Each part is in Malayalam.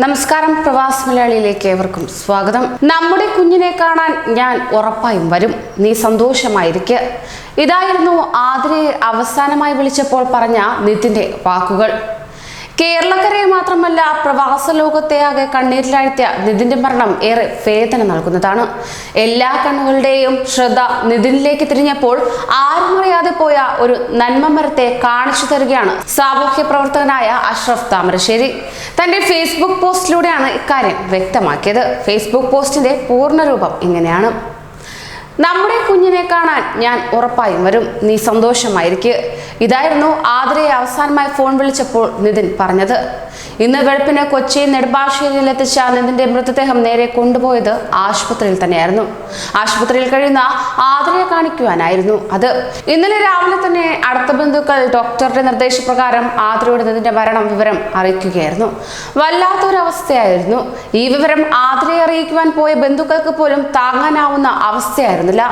നമസ്കാരം പ്രവാസ് മലയാളിയിലേക്ക് ഏവർക്കും സ്വാഗതം. നമ്മുടെ കുഞ്ഞിനെ കാണാൻ ഞാൻ ഉറപ്പായും വരും. നീ സന്തോഷമായിരിക്കുക ഇതായിരുന്നു ആതിരയെ അവസാനമായി വിളിച്ചപ്പോൾ പറഞ്ഞ നിതിന്റെ വാക്കുകൾ. കേരളക്കരയെ മാത്രമല്ല പ്രവാസ ലോകത്തെ ആകെ കണ്ണീരിലാഴ്ത്തിയ നിതിന്റെ മരണം ഏറെ വേദന നൽകുന്നതാണ്. എല്ലാ കണ്ണുകളുടെയും ശ്രദ്ധ നിതിനിലേക്ക് തിരിഞ്ഞപ്പോൾ ആരും അറിയാതെ പോയ ഒരു നന്മ മരത്തെ കാണിച്ചു തരികയാണ് സാമൂഹ്യ പ്രവർത്തകനായ അഷ്റഫ് താമരശ്ശേരി. തന്റെ ഫേസ്ബുക്ക് പോസ്റ്റിലൂടെയാണ് ഇക്കാര്യം വ്യക്തമാക്കിയത്. ഫേസ്ബുക്ക് പോസ്റ്റിന്റെ പൂർണരൂപം ഇങ്ങനെയാണ്. നമ്മുടെ കുഞ്ഞിനെ കാണാൻ ഞാൻ ഉറപ്പായും വരും. നീ സന്തോഷമായിരിക്കുക ഇതായിരുന്നു ആതിരയെ അവസാനമായി ഫോൺ വിളിച്ചപ്പോൾ നിതിൻ പറഞ്ഞത്. ഇന്ന് വെളുപ്പിന് കൊച്ചി നെടുമ്പാശ്ശേരിയിൽ എത്തിച്ച നിതിന്റെ മൃതദേഹം നേരെ കൊണ്ടുപോയത് ആശുപത്രിയിൽ തന്നെയായിരുന്നു. ആശുപത്രിയിൽ കഴിയുന്ന ആതിരയെ കാണിക്കുവാനായിരുന്നു അത്. ഇന്നലെ രാവിലെ തന്നെ അടുത്ത ബന്ധുക്കൾ ഡോക്ടറുടെ നിർദ്ദേശപ്രകാരം ആതിരയുടെ നിതിന്റെ മരണം വിവരം അറിയിക്കുകയായിരുന്നു. വല്ലാത്തൊരവസ്ഥയായിരുന്നു. ഈ വിവരം ആതിരയെ അറിയിക്കുവാൻ പോയ ബന്ധുക്കൾക്ക് പോലും താങ്ങാനാവുന്ന അവസ്ഥയായിരുന്നില്ല.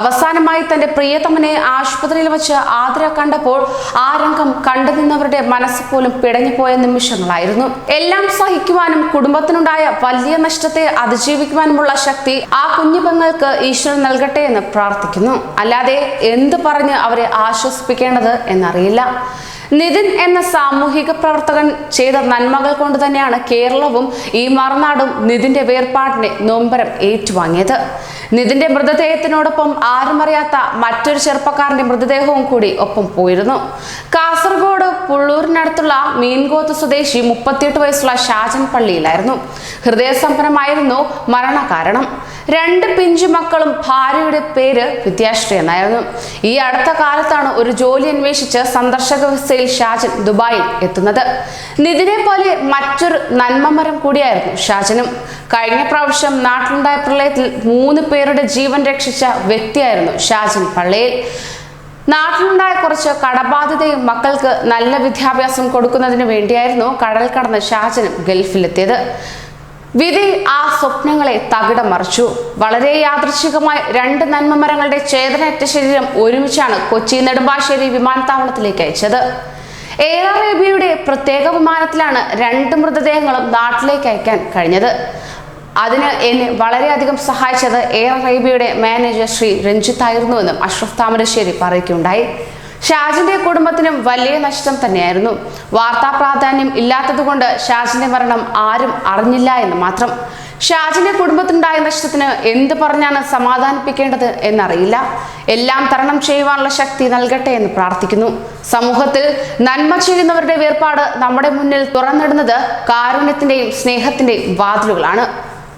അവസാനമായി തന്റെ പ്രിയതമനെ ആശുപത്രിയിൽ വെച്ച് ആതിര കണ്ടപ്പോൾ ആ രംഗം കണ്ടു നിന്നവരുടെ മനസ്സ് പോലും പിടഞ്ഞുപോയ നിമിഷങ്ങളായിരുന്നു. എല്ലാം സഹിക്കുവാനും കുടുംബത്തിനുണ്ടായ വലിയ നഷ്ടത്തെ അതിജീവിക്കുവാനുമുള്ള ശക്തി ആ കുഞ്ഞു പെങ്ങൾക്ക് ഈശ്വരൻ നൽകട്ടെ എന്ന് പ്രാർത്ഥിക്കുന്നു. അല്ലാതെ എന്ത് പറഞ്ഞ് അവരെ ആശ്വസിപ്പിക്കേണ്ടത് എന്നറിയില്ല. നിതിൻ എന്ന സാമൂഹിക പ്രവർത്തകൻ ചെയ്ത നന്മകൾ കൊണ്ട് തന്നെയാണ് കേരളവും ഈ മറുനാടും നിതിന്റെ വേർപാടിനെ നൊമ്പരം ഏറ്റുവാങ്ങിയത്. നിതിന്റെ മൃതദേഹത്തിനോടൊപ്പം ആരും അറിയാത്ത മറ്റൊരു ചെറുപ്പക്കാരന്റെ മൃതദേഹവും കൂടി ഒപ്പം പോയിരുന്നു. കാസർഗോഡ് പുള്ളൂരിനടുത്തുള്ള മീൻകോത്ത് സ്വദേശി മുപ്പത്തിയെട്ട് വയസ്സുള്ള ഷാജൻ പള്ളിയിലായിരുന്നു. ഹൃദയസമ്പന്നമായിരുന്നു മരണകാരണം. രണ്ട് പിഞ്ചു മക്കളും ഭാര്യയുടെ പേര് വിദ്യാശ്രീ എന്നായിരുന്നു. ഈ അടുത്ത കാലത്താണ് ഒരു ജോലി അന്വേഷിച്ച് സന്ദർശക വിസയിൽ ഷാജൻ ദുബായിൽ എത്തുന്നത്. നിതിനെ പോലെ മറ്റൊരു നന്മമരം കൂടിയായിരുന്നു ഷാജനും. കഴിഞ്ഞ പ്രാവശ്യം നാട്ടിലുണ്ടായ പ്രളയത്തിൽ മൂന്ന് പേരുടെ ജീവൻ രക്ഷിച്ച വ്യക്തിയായിരുന്നു ഷാജൻ പള്ളിയിൽ. നാട്ടിലുണ്ടായ കുറച്ച് കടബാധ്യതയും മക്കൾക്ക് നല്ല വിദ്യാഭ്യാസം കൊടുക്കുന്നതിന് വേണ്ടിയായിരുന്നു കടൽ കടന്ന് ഷാജനും ഗൾഫിലെത്തിയത്. വിധി ആ സ്വപ്നങ്ങളെ തകിടം മറിച്ചു. വളരെ യാദൃശികമായി രണ്ട് നന്മമരങ്ങളുടെ ചേതനയറ്റ ശരീരം ഒരുമിച്ചാണ് കൊച്ചി നെടുമ്പാശ്ശേരി വിമാനത്താവളത്തിലേക്ക് അയച്ചത്. എയർ അറേബ്യയുടെ പ്രത്യേക വിമാനത്തിലാണ് രണ്ട് മൃതദേഹങ്ങളും നാട്ടിലേക്ക് അയക്കാൻ കഴിഞ്ഞത്. അതിന് എന്നെ വളരെയധികം സഹായിച്ചത് എയർ അറേബ്യയുടെ മാനേജർ ശ്രീ രഞ്ജിത്ത് ആയിരുന്നുവെന്നും അഷ്റഫ് താമരശ്ശേരി പറയുകയുണ്ടായി. ഷാജിന്റെ കുടുംബത്തിനും വലിയ നഷ്ടം തന്നെയായിരുന്നു. വാർത്താ പ്രാധാന്യം ഇല്ലാത്തതുകൊണ്ട് ഷാജിന്റെ മരണം ആരും അറിഞ്ഞില്ല എന്ന് മാത്രം. ഷാജിന്റെ കുടുംബത്തിനുണ്ടായ നഷ്ടത്തിന് എന്ത് പറഞ്ഞാണ് സമാധാനിപ്പിക്കേണ്ടത് എന്നറിയില്ല. എല്ലാം തരണം ചെയ്യുവാനുള്ള ശക്തി നൽകട്ടെ എന്ന് പ്രാർത്ഥിക്കുന്നു. സമൂഹത്തിൽ നന്മ ചെയ്യുന്നവരുടെ വേർപാട് നമ്മുടെ മുന്നിൽ തുറന്നിടുന്നത് കാരുണ്യത്തിന്റെയും സ്നേഹത്തിന്റെയും വാതിലുകളാണ്.